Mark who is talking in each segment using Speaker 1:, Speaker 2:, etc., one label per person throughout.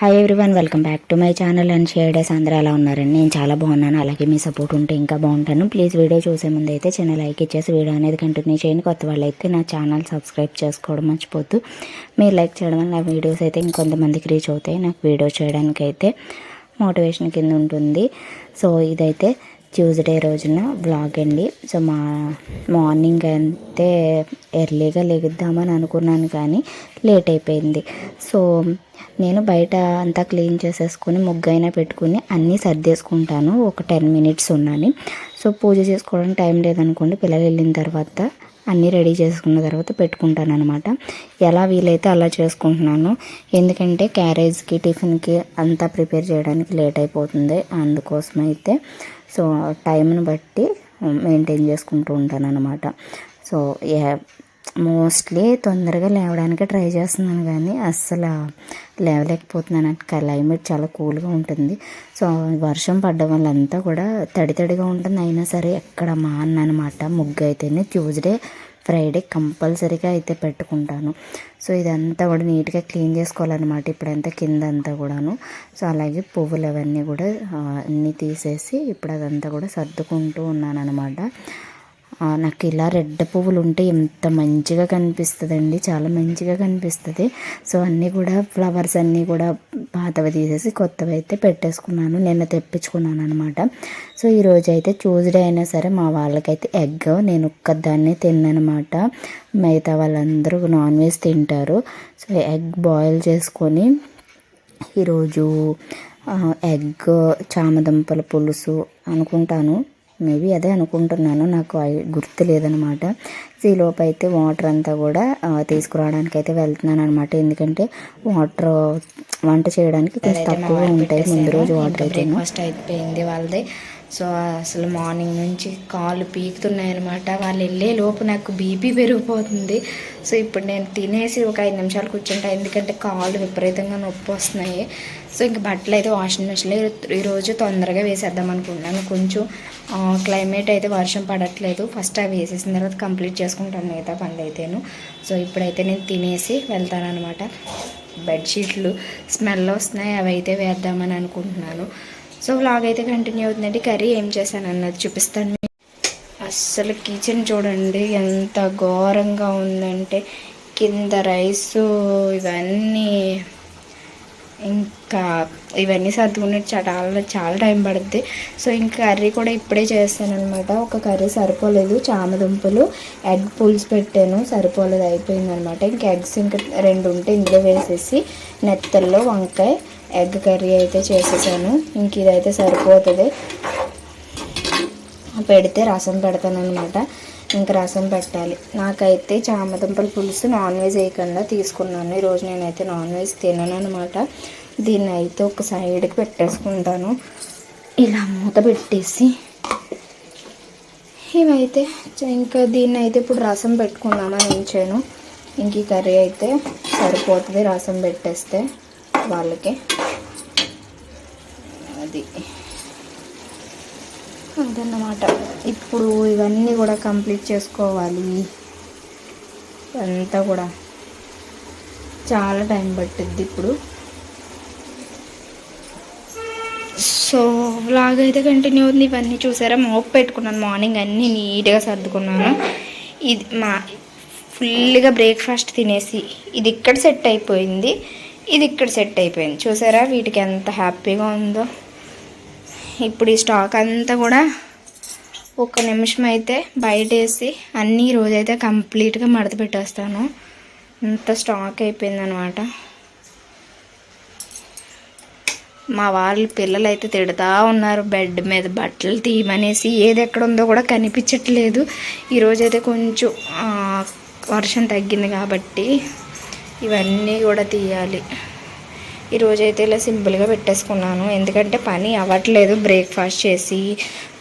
Speaker 1: Hi everyone welcome back to my channel and share days అందరూ ఎలా ఉన్నారండి? నేను చాలా బాగున్నాను. అలాగే మీ సపోర్ట్ ఉంటే ఇంకా బాగుంటాను. ప్లీజ్ వీడియో చూసే ముందు అయితే చిన్న లైక్ ఇచ్చేసి వీడియో అనేది కంటిన్యూ చేయండి. కొత్త వాళ్ళైతే నా ఛానల్ సబ్స్క్రైబ్ చేసుకోవడం మర్చిపోద్దు. మీరు లైక్ చేయడం వల్ల నా వీడియోస్ అయితే ఇంకొంతమందికి రీచ్ అవుతాయి. నాకు వీడియో చేయడానికి అయితే మోటివేషన్ కింద ఉంటుంది. సో ఇదైతే ట్యూస్డే రోజున వ్లాగ్ అండి. సో మా మార్నింగ్ అయితే ఎర్లీగా లెగుద్దామని అనుకున్నాను కానీ లేట్ అయిపోయింది. సో నేను బయట అంతా క్లీన్ చేసేసుకొని ముగ్గైనా పెట్టుకుని అన్నీ సర్దేసుకుంటాను. ఒక టెన్ మినిట్స్ ఉన్నాను. సో పూజ చేసుకోవడానికి టైం లేదనుకోండి పిల్లలు వెళ్ళిన తర్వాత అన్నీ రెడీ చేసుకున్న తర్వాత పెట్టుకుంటాను అనమాట ఎలా వీలైతే అలా చేసుకుంటున్నాను ఎందుకంటే క్యారేజ్కి టిఫిన్కి అంతా ప్రిపేర్ చేయడానికి లేట్ అయిపోతుంది. అందుకోసం అయితే సో టైంని బట్టి మెయింటైన్ చేసుకుంటూ ఉంటాను అనమాట సో మోస్ట్లీ తొందరగా లేవడానికి ట్రై చేస్తున్నాను కానీ అస్సలు లేవలేకపోతున్నాను. క్లైమేట్ చాలా కూల్గా ఉంటుంది. సో వర్షం పడ్డం వల్ల అంతా కూడా తడి తడిగా ఉంటుంది. అయినా సరే ఎక్కడ మానమాట ముగ్గు అయితేనే ట్యూస్డే ఫ్రైడే కంపల్సరీగా అయితే పెట్టుకుంటాను. సో ఇదంతా కూడా నీట్గా క్లీన్ చేసుకోవాలన్నమాట ఇప్పుడంతా కింద అంతా కూడాను. సో అలాగే పువ్వులు అవన్నీ కూడా అన్నీ తీసేసి ఇప్పుడు అదంతా కూడా సర్దుకుంటూ ఉన్నాను అనమాట నాకు ఇలా రెడ్ పువ్వులు ఉంటే ఎంత మంచిగా కనిపిస్తుందండి. చాలా మంచిగా కనిపిస్తుంది. సో అన్నీ కూడా ఫ్లవర్స్ అన్నీ కూడా పాతవి తీసేసి కొత్తవి అయితే పెట్టేసుకున్నాను. నిన్న తెప్పించుకున్నాను అనమాట సో ఈరోజు అయితే ట్యూస్డే అయినా సరే మా వాళ్ళకైతే ఎగ్ నేను ఒక్కదాన్నే తిన్ననమాట మిగతా వాళ్ళందరూ నాన్ వెజ్ తింటారు. సో ఎగ్ బాయిల్ చేసుకొని ఈరోజు ఎగ్ చామదుంపల పులుసు అనుకుంటాను. మేబీ అదే అనుకుంటున్నాను. నాకు గుర్తు లేదనమాట. ఈలోపు అయితే వాటర్ అంతా కూడా తీసుకురావడానికి అయితే వెళ్తున్నాను అనమాట ఎందుకంటే వాటర్ వంట చేయడానికి కొంచెం తక్కువ ఉంటాయి. ముందు రోజు వాటర్ అయితే
Speaker 2: ఫస్ట్ అయిపోయింది వాళ్ళది. సో అసలు మార్నింగ్ నుంచి కాళ్ళు పీకుతున్నాయి అనమాట వాళ్ళు వెళ్ళే లోపు నాకు బీపీ పెరిగిపోతుంది. సో ఇప్పుడు నేను తినేసి ఒక ఐదు నిమిషాలు కూర్చుంటా. ఎందుకంటే కాళ్ళు విపరీతంగా నొప్పి వస్తున్నాయి. సో ఇంక బట్టలు అయితే వాషింగ్ మిషన్లో ఈరోజు తొందరగా వేసేద్దాం అనుకుంటున్నాను. కొంచెం క్లైమేట్ అయితే వర్షం పడట్లేదు. ఫస్ట్ అవి వేసేసిన తర్వాత కంప్లీట్ చేసుకుంటాను మిగతా పనులు అయితేను. సో ఇప్పుడైతే నేను తినేసి వెళ్తానమాట బెడ్షీట్లు స్మెల్ వస్తున్నాయి. అవి అయితే వేద్దామని అనుకుంటున్నాను. సో వ్లాగ్ అయితే కంటిన్యూ అవుతుందండి. కర్రీ ఏం చేశాను అన్నది చూపిస్తాను అస్సలు కిచెన్ చూడండి ఎంత ఘోరంగా ఉందంటే కింద రైసు ఇవన్నీ ఇంకా ఇవన్నీ సర్దుకునే చాలా చాలా టైం పడుద్ది. సో ఇంకా కర్రీ కూడా ఇప్పుడే చేస్తాను అనమాట ఒక కర్రీ సరిపోలేదు చామదుంపలు ఎగ్ పులుసు పెట్టాను సరిపోలేదు అయిపోయింది అనమాట ఇంకా ఎగ్స్ ఇంకా రెండు ఉంటే ఇందులో వేసేసి నెత్తల్లో వంకాయ ఎగ్ కర్రీ అయితే చేసేసాను. ఇంక ఇదైతే సరిపోతుంది. పెడితే రసం పెడతాను అనమాట ఇంకా రసం పెట్టాలి. నాకైతే చామదుంపల పులుసు నాన్ వెజ్ వేయకుండా తీసుకున్నాను. ఈరోజు నేనైతే నాన్ వెజ్ తినను అనమాట దీన్ని అయితే ఒక సైడ్కి పెట్టేసుకుంటాను. ఇలా మూత పెట్టేసి ఇవైతే ఇంకా దీన్ని అయితే ఇప్పుడు రసం పెట్టుకుందామని ఉంచాను. ఇంక ఈ కర్రీ అయితే సరిపోతుంది రసం పెట్టేస్తే వాళ్ళకి. అది అదన్నమాట. ఇప్పుడు ఇవన్నీ కూడా కంప్లీట్ చేసుకోవాలి. అంతా కూడా. చాలా టైం పట్టిద్ది ఇప్పుడు. సో వ్లాగ్ అయితే కంటిన్యూ అవుతుంది. ఇవన్నీ చూసారా? మోప్ పెట్టుకున్నాను. మార్నింగ్ అన్నీ నీట్గా సర్దుకున్నాను. ఇది మా ఫుల్గా బ్రేక్ఫాస్ట్ తినేసి ఇది ఇక్కడ సెట్ అయిపోయింది. ఇది ఇక్కడ సెట్ అయిపోయింది. చూసారా? వీటికి ఎంత హ్యాపీగా ఉందో. ఇప్పుడు ఈ స్టాక్ అంతా కూడా ఒక నిమిషం అయితే బయట వేసి అన్నీ రోజైతే కంప్లీట్గా మడత పెట్టేస్తాను. అంత స్టాక్ అయిపోయింది అనమాట మా వాళ్ళు పిల్లలు అయితే తిడతా ఉన్నారు. బెడ్ మీద బట్టలు తీయమనేసి ఏది ఎక్కడ ఉందో కూడా కనిపించట్లేదు. ఈరోజైతే కొంచెం వర్షం తగ్గింది కాబట్టి ఇవన్నీ కూడా తీయాలి. ఈరోజైతే ఇలా సింపుల్గా పెట్టేసుకున్నాను. ఎందుకంటే పని అవ్వట్లేదు బ్రేక్ఫాస్ట్ చేసి.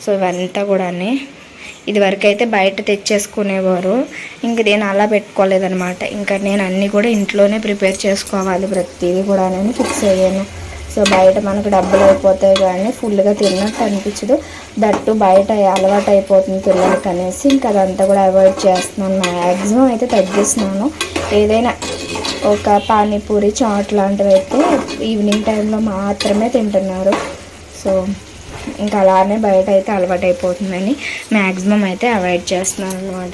Speaker 2: సో ఇవంతా కూడా ఇదివరకు అయితే బయట తెచ్చేసుకునేవారు. ఇంక నేను అలా పెట్టుకోలేదనమాట ఇంకా నేను అన్నీ కూడా ఇంట్లోనే ప్రిపేర్ చేసుకోవాలి ప్రతిదీ కూడా నేను ఫిక్స్ అయ్యాను. సో బయట మనకు డబ్బులు అయిపోతాయి కానీ ఫుల్గా తిన్నట్టు అనిపించదు. దట్టు బయట అలవాటు అయిపోతుంది పిల్లలకి అనేసి ఇంకా అదంతా కూడా అవాయిడ్ చేస్తున్నాను. మ్యాక్సిమం అయితే తగ్గిస్తున్నాను. ఏదైనా ఒక పానీపూరి చాట్ లాంటివి అయితే ఈవినింగ్ టైంలో మాత్రమే తింటున్నారు. సో ఇంకా అలానే బయట అయితే అలవాటు అయిపోతుందని మ్యాక్సిమం అయితే అవాయిడ్ చేస్తున్నాను అనమాట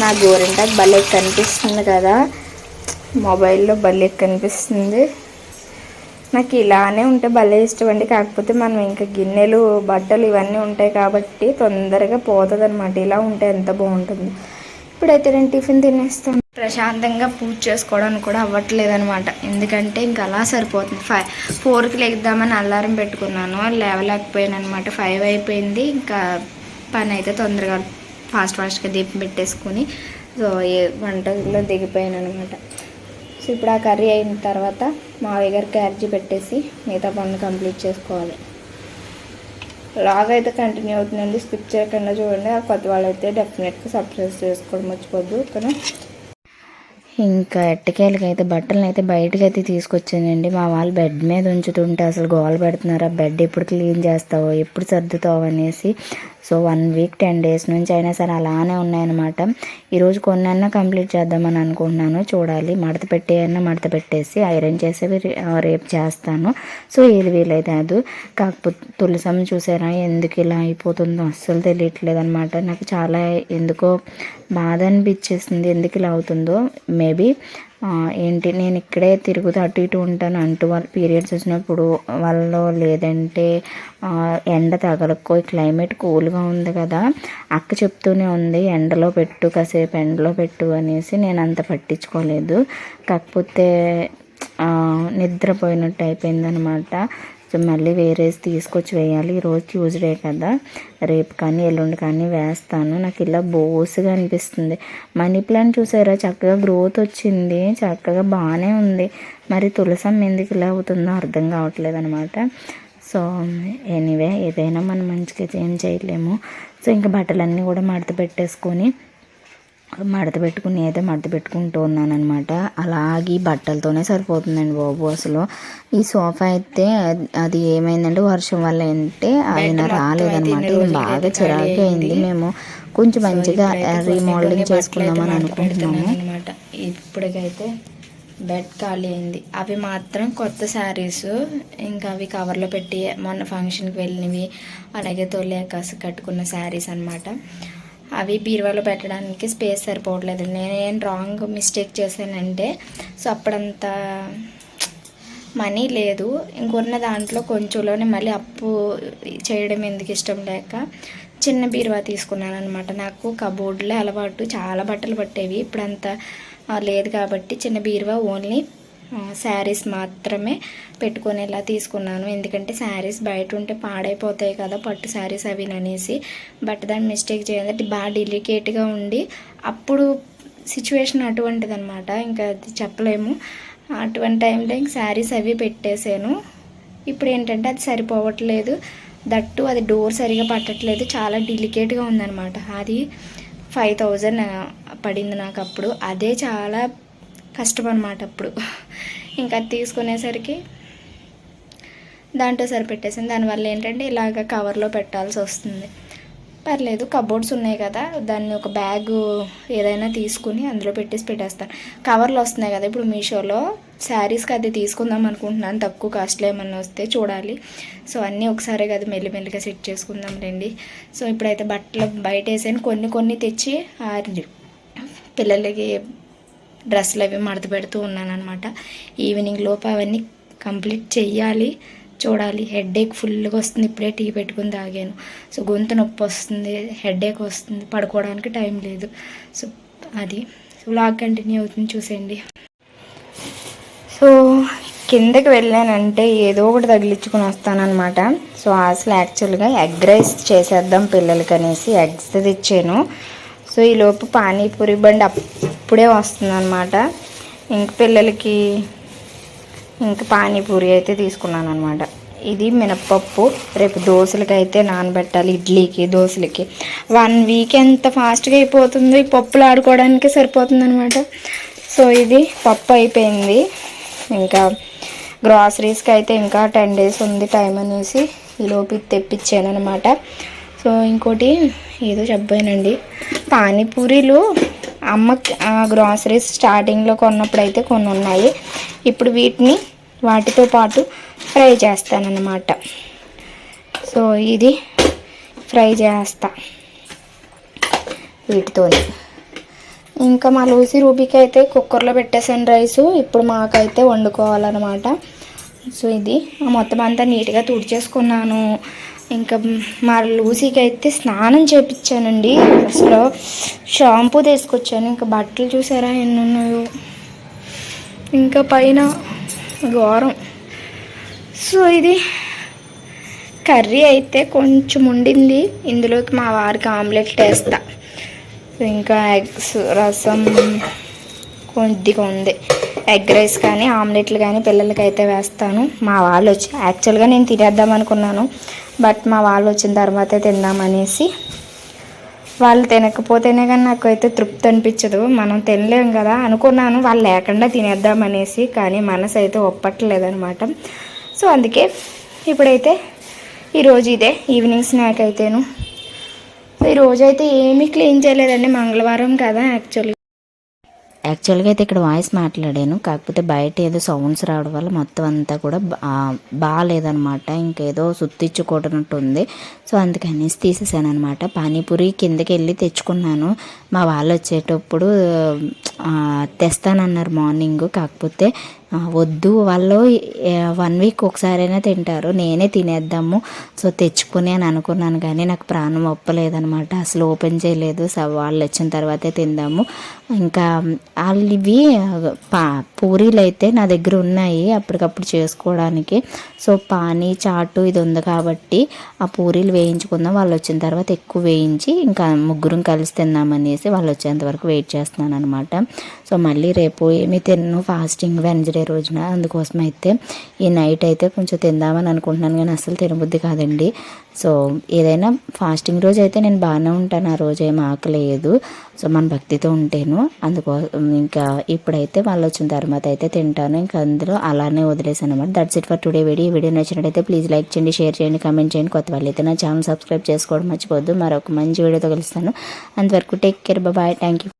Speaker 2: నా గోరింటాకు భలే కనిపిస్తుంది కదా. మొబైల్లో భలే కనిపిస్తుంది. నాకు ఇలానే ఉంటే భలే ఇష్టం అండి. కాకపోతే మనం ఇంకా గిన్నెలు బట్టలు ఇవన్నీ ఉంటాయి కాబట్టి తొందరగా పోతుంది అనమాట ఇలా ఉంటే ఎంత బాగుంటుంది. ఇప్పుడైతే నేను టిఫిన్ తినేస్తాను. ప్రశాంతంగా పూజ చేసుకోవడానికి కూడా అవ్వట్లేదు అనమాట ఎందుకంటే ఇంకా అలా సరిపోతుంది. ఫైవ్ ఫోర్కి లేద్దామని అలారం పెట్టుకున్నాను. లేవలేకపోయాను అనమాట ఫైవ్ అయిపోయింది. ఇంకా పని అయితే తొందరగా ఫాస్ట్ ఫాస్ట్గా దీపం పెట్టేసుకొని సో ఏ వంటలో దిగిపోయాను అనమాట సో ఇప్పుడు ఆ కర్రీ అయిన తర్వాత మావయ్య గారు క్యార్జీ పెట్టేసి మిగతా పనులు కంప్లీట్ చేసుకోవాలి. లాగ్ అయితే కంటిన్యూ అవుతుందండి స్కిప్ చేయకుండా చూడండి. ఆ కొత్త వాళ్ళు అయితే డెఫినెట్గా సబ్స్క్రైబ్ చేసుకోవడం మర్చిపోద్దు కానీ
Speaker 1: ఇంకా ఎట్టకేలకి అయితే బట్టలను అయితే బయటకు అయితే తీసుకొచ్చానండి. మా వాళ్ళు బెడ్ మీద ఉంచుతుంటే అసలు గోల పెడుతున్నారు. ఆ బెడ్ ఎప్పుడు క్లీన్ చేస్తావో ఎప్పుడు సర్దుతావు అనేసి so one week ten days నుంచి అయినా సరే అలానే ఉన్నాయన్నమాట. ఈరోజు కొన్నైనా కంప్లీట్ చేద్దామని అనుకుంటున్నాను. చూడాలి. మడత పెట్టేయన్నా మడత పెట్టేసి ఐరన్ చేసేవి రేపు చేస్తాను. సో ఏది వీలైతే అది. కాకపోతే తులసం చూసారా ఎందుకు ఇలా అయిపోతుందో అస్సలు తెలియట్లేదు అనమాట నాకు చాలా ఎందుకో బాధ అనిపించేసింది. ఎందుకు ఇలా అవుతుందో మేబీ ఏంటి నేను ఇక్కడే తిరుగుతూ అటు ఇటు ఉంటాను అంటూ వాళ్ళ పీరియడ్స్ వచ్చినప్పుడు వాళ్ళు లేదంటే ఎండ తగలకో క్లైమేట్ కూల్గా ఉంది కదా అక్క చెప్తూనే ఉంది ఎండలో పెట్టు కాసేపు ఎండలో పెట్టు అనేసి నేను అంత పట్టించుకోలేదు. కాకపోతే నిద్రపోయినట్టు అయిపోయిందనమాట. మళ్ళీ వేరేసి తీసుకొచ్చి వేయాలి. ఈరోజు ట్యూస్డే కదా. రేపు కానీ ఎల్లుండి కానీ వేస్తాను. నాకు ఇలా బోసుగా అనిపిస్తుంది. మనీ ప్లాంట్ చూసారా? చక్కగా గ్రోత్ వచ్చింది. చక్కగా బాగానే ఉంది. మరి తులసం ఎందుకు ఇలా అవుతుందో అర్థం కావట్లేదు అనమాట సో ఎనీవే ఏదైనా మనం మంచిగా ఏం చేయలేము. సో ఇంకా బట్టలన్నీ కూడా మడత పెట్టేసుకొని మడత పెట్టుకుని అయితే మడత పెట్టుకుంటూ ఉన్నాను అనమాట అలాగే బట్టలతోనే సరిపోతుందండి బాబు అసలు. ఈ సోఫా అయితే అది- ఏమైందంటే వర్షం వల్ల ఏంటంటే ఆయన రాలేదనమాట బాగా చిరాకు అయింది. మేము కొంచెం మంచిగా రీమోడలింగ్ చేసుకుందామని అనుకుంటున్నాము.
Speaker 2: అనమాట ఇప్పటికైతే బెడ్ ఖాళీ అయింది. అవి మాత్రం కొత్త శారీస్. ఇంకా అవి కవర్లో పెట్టి మొన్న ఫంక్షన్కి వెళ్ళినవి. అలాగే తొలి కాసి కట్టుకున్న శారీస్ అన్నమాట. అవి బీరువాలో పెట్టడానికి స్పేస్ సరిపోవట్లేదు. నేనేం రాంగ్ మిస్టేక్ చేశానంటే సో అప్పుడంత మనీ లేదు. ఇంకొన్న దాంట్లో కొంచెంలోనే మళ్ళీ అప్పు చేయడం ఎందుకు ఇష్టం లేక చిన్న బీరువా తీసుకున్నాను అనమాట నాకు కబోర్డ్లో అలవాటు చాలా బట్టలు పట్టేవి. ఇప్పుడంతా లేదు కాబట్టి చిన్న బీరువా ఓన్లీ శారీస్ మాత్రమే పెట్టుకునేలా తీసుకున్నాను. ఎందుకంటే శారీస్ బయట ఉంటే పాడైపోతాయి కదా పట్టు శారీస్ అవి అనేసి. బట్ దాన్ని మిస్టేక్ చేయాలంటే బాగా డెలికేట్గా ఉండి అప్పుడు సిచ్యువేషన్ అటువంటిది అనమాట ఇంకా అది చెప్పలేము. అటువంటి టైంలో ఇంక శారీస్ అవి పెట్టేశాను. ఇప్పుడు ఏంటంటే అది సరిపోవట్లేదు. దట్టు అది డోర్ సరిగా పట్టట్లేదు. చాలా డెలికేట్గా ఉందన్నమాట. అది ఫైవ్ థౌజండ్ పడింది నాకు అప్పుడు. అదే చాలా కష్టం అనమాట అప్పుడు. ఇంకా అది తీసుకునేసరికి దాంట్లో సరిపెట్టేసింది. దానివల్ల ఏంటంటే ఇలాగ కవర్లో పెట్టాల్సి వస్తుంది. పర్లేదు కబోర్డ్స్ ఉన్నాయి కదా. దాన్ని ఒక బ్యాగ్ ఏదైనా తీసుకుని అందులో పెట్టేసి పెట్టేస్తాను కవర్లు వస్తున్నాయి కదా. ఇప్పుడు మీషోలో శారీస్కి అది తీసుకుందాం అనుకుంటున్నాను. తక్కువ కాస్ట్లో ఏమన్నా వస్తే చూడాలి. సో అన్నీ ఒకసారి కదా మెల్లిమెల్లిగా సెట్ చేసుకుందాం రండి. సో ఇప్పుడైతే బట్టలు బయట వేసాను కొన్ని కొన్ని తెచ్చి ఆరి పిల్లలకి డ్రెస్సులు అవి మడత పెడుతూ ఉన్నాను అనమాట ఈవినింగ్ లోపు అవన్నీ కంప్లీట్ చెయ్యాలి చూడాలి. హెడేక్ ఫుల్గా వస్తుంది ఇప్పుడే టీ పెట్టుకుని తాగాను. సో గొంతు నొప్పి వస్తుంది హెడేక్ వస్తుంది పడుకోవడానికి టైం లేదు. సో అది. వ్లాగ్ కంటిన్యూ అవుతుంది చూసేయండి. సో కిందకి వెళ్ళానంటే ఏదో ఒకటి తగిలించుకుని వస్తానమాట సో అసలు యాక్చువల్గా ఎగ్ రైస్ చేసేద్దాం పిల్లలకి అనేసి ఎగ్స్ తెచ్చాను. సో ఈలోపు పానీపూరి బండి అప్పుడే వస్తుందన్నమాట. ఇంక పిల్లలకి ఇంక పానీపూరి అయితే తీసుకున్నాను అనమాట ఇది మినప్పప్పు రేపు దోశలకి అయితే నానబెట్టాలి ఇడ్లీకి దోశలకి వన్ వీక్ ఎంత ఫాస్ట్గా అయిపోతుందో పప్పులు ఆడుకోవడానికి సరిపోతుంది అనమాట సో ఇది పప్పు అయిపోయింది. ఇంకా గ్రాసరీస్కి అయితే ఇంకా టెన్ డేస్ ఉంది టైం అనేసి ఈ లోపు తెప్పించాను అనమాట సో ఇంకోటి ఏదో చెప్పానండి పానీపూరీలు అమ్మ గ్రాసరీస్ స్టార్టింగ్లో కొన్నప్పుడు అయితే కొన్ని ఉన్నాయి ఇప్పుడు వీటిని వాటితో పాటు ఫ్రై చేస్తానన్నమాట. సో ఇది ఫ్రై చేస్తా వీటితోని. ఇంకా మా లూసి రూబీకి అయితే కుక్కర్లో పెట్టేసాను రైస్. ఇప్పుడు మాకైతే వండుకోవాలన్నమాట. సో ఇది మొత్తం అంతా నీట్గా తుడిచేసుకున్నాను. ఇంకా మా లూసీకి అయితే స్నానం చేపించానండి అసలు షాంపూ తీసుకొచ్చాను. ఇంకా బట్టలు చూసారా ఎన్ని ఉన్నాయో ఇంకా పైన ఘోరం సో ఇది కర్రీ అయితే కొంచెం ఉండింది. ఇందులోకి మా వారికి ఆమ్లెట్ వేస్తా. ఇంకా ఎగ్స్ రసం కొద్దిగా ఉంది. ఎగ్ రైస్ కానీ ఆమ్లెట్లు కానీ పిల్లలకి అయితే వేస్తాను. మా వాళ్ళు వచ్చి యాక్చువల్గా నేను తినేద్దాం అనుకున్నాను. బట్ మా వాళ్ళు వచ్చిన తర్వాతే తిందామనేసి వాళ్ళు తినకపోతేనే కానీ నాకు అయితే తృప్తి అనిపించదు. మనం తినలేం కదా అనుకున్నాను. వాళ్ళు లేకుండా తినేద్దామనేసి కానీ మనసు అయితే ఒప్పట్లేదనమాట. సో అందుకే ఇప్పుడైతే ఈరోజు ఇదే ఈవినింగ్ స్నాక్ అయితేను. ఈ రోజు అయితే ఏమీ క్లీన్ చేయలేదండి. మంగళవారం కదా యాక్చువల్లీ
Speaker 1: యాక్చువల్గా అయితే ఇక్కడ వాయిస్ మాట్లాడాను. కాకపోతే బయట ఏదో సౌండ్స్ రావడం వల్ల మొత్తం అంతా కూడా బా- బాగాలేదనమాట ఇంకేదో సుత్తిచ్చుకోవటనట్టు ఉంది. సో అందుకనేసి తీసేసాను అనమాట పానీపూరి కిందకి వెళ్ళి తెచ్చుకున్నాను. మా వాళ్ళు వచ్చేటప్పుడు తెస్తానన్నారు మార్నింగ్. కాకపోతే వద్దు వాళ్ళు వన్ వీక్ ఒకసారైనా తింటారు. నేనే తినేద్దాము. సో తెచ్చుకుని అని అనుకున్నాను కానీ నాకు ప్రాణం ఒప్పలేదనమాట అసలు ఓపెన్ చేయలేదు. సో వాళ్ళు వచ్చిన తర్వాతే తిందాము. ఇంకా వాళ్ళు ఇవి పా పూరీలు అయితే నా దగ్గర ఉన్నాయి అప్పటికప్పుడు చేసుకోవడానికి. సో పానీ చాటు ఇది ఉంది కాబట్టి ఆ పూరీలు వేయించుకుందాం. వాళ్ళు వచ్చిన తర్వాత ఎక్కువ వేయించి ఇంకా ముగ్గురం కలిసి తిందామనేసి వాళ్ళు వచ్చేంత వరకు వెయిట్ చేస్తున్నాను అనమాట సో మళ్ళీ రేపు ఏమీ తిన్ను? ఫాస్టింగ్ వెన్స్డే రోజున. అందుకోసం అయితే ఈ నైట్ అయితే కొంచెం తిందామని అనుకుంటున్నాను కానీ అసలు తినబుద్ధి కాదండి. సో ఏదైనా ఫాస్టింగ్ రోజు అయితే నేను బాగానే ఉంటాను. ఆ రోజు ఏం ఆకలేదు. సో మన భక్తితో ఉంటేను. అందుకోసం ఇంకా ఇప్పుడైతే వాళ్ళు వచ్చిన తర్వాత అయితే తింటాను. ఇంకా అందులో అలానే వదిలేసాను అనమాట that's it for today video. ఈ వీడియో నచ్చినట్టయితే ప్లీజ్ లైక్ చేయండి షేర్ చేయండి కమెంట్ చేయండి. కొత్త వాళ్ళు అయితే నా ఛానల్ సబ్స్క్రైబ్ చేసుకోవడం మర్చిపోద్దు మరొక మంచి వీడియోతో కలుస్తాను. అంతవరకు take care bye thank you